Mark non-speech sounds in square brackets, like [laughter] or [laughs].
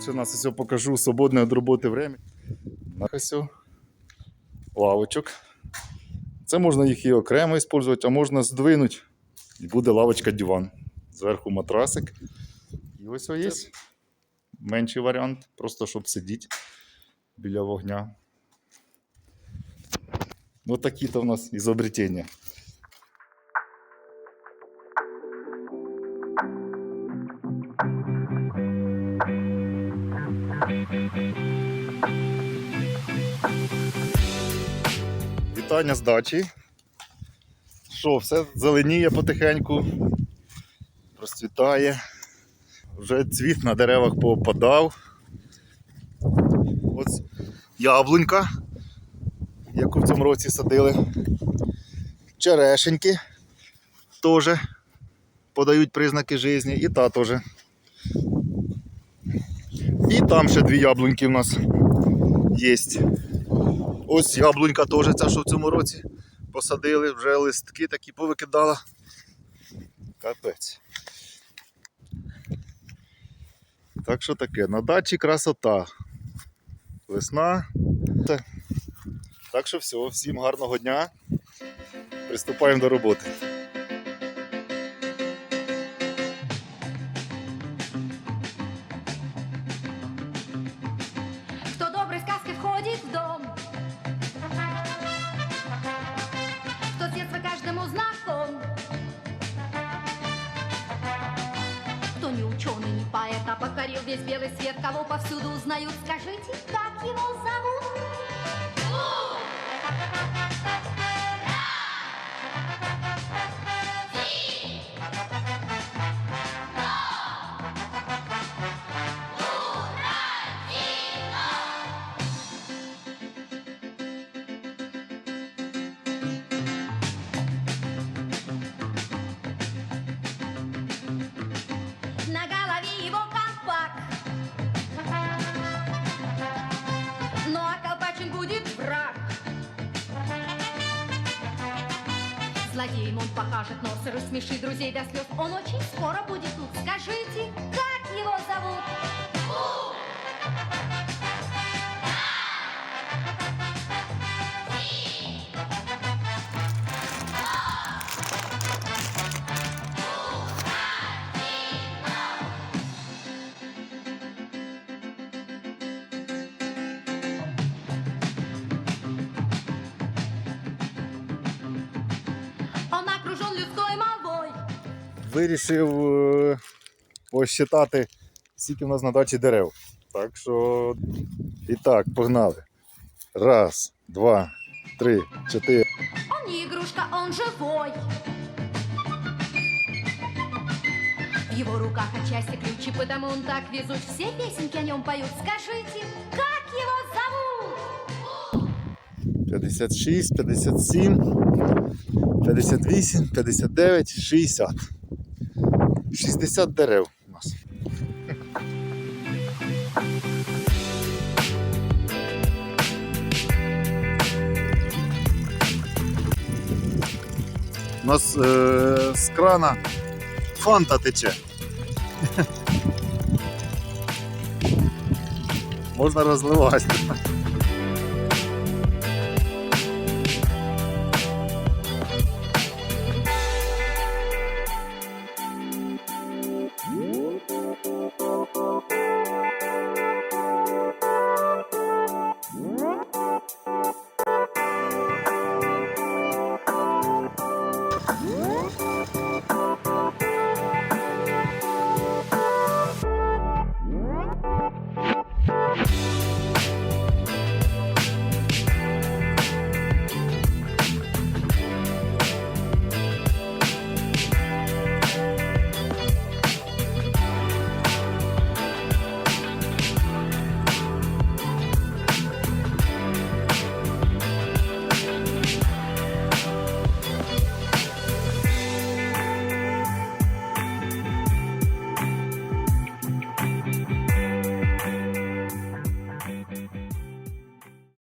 Це нас все покажу свободне від роботи время. Ось лавочок. Це можна їх і окремо використовувати, а можна здвинути. І буде лавочка диван. Зверху матрасик. І ось ось є. Менший варіант, просто щоб сидіти біля вогня. Ось такі-то в нас ізобретення. Вітання з дачі. Що, все зеленіє потихеньку, розцвітає. Вже цвіт на деревах поопадав. Ось яблунька, яку в цьому році садили. Черешеньки теж подають признаки життя. І та теж. І там ще дві яблуньки в нас є. Ось яблунька теж ця, що в цьому році посадили, вже листки такі повикидала. Капець. Так що таке, на дачі красота. Весна. Так що все, всім гарного дня. Приступаємо до роботи. А покорил весь белый свет Кого повсюду узнают, скажите, как его зовут? Злодеем он покажет нос и друзей до слез Он очень скоро будет тут Скажите, как его зовут? Вирішив е, посчитати, скільки в нас на дачі дерев. Так що. І так, погнали. Раз, два, три, чотири. Он не игрушка, он живой. В его руках отчасти ключи, потому он так везут. Все песенки о нем поют. Скажите, как его зовут? 56, 57, 58, 59, 60. 60 дерев у нас. У нас е, з крана фанта тече. [laughs] Можна розливати.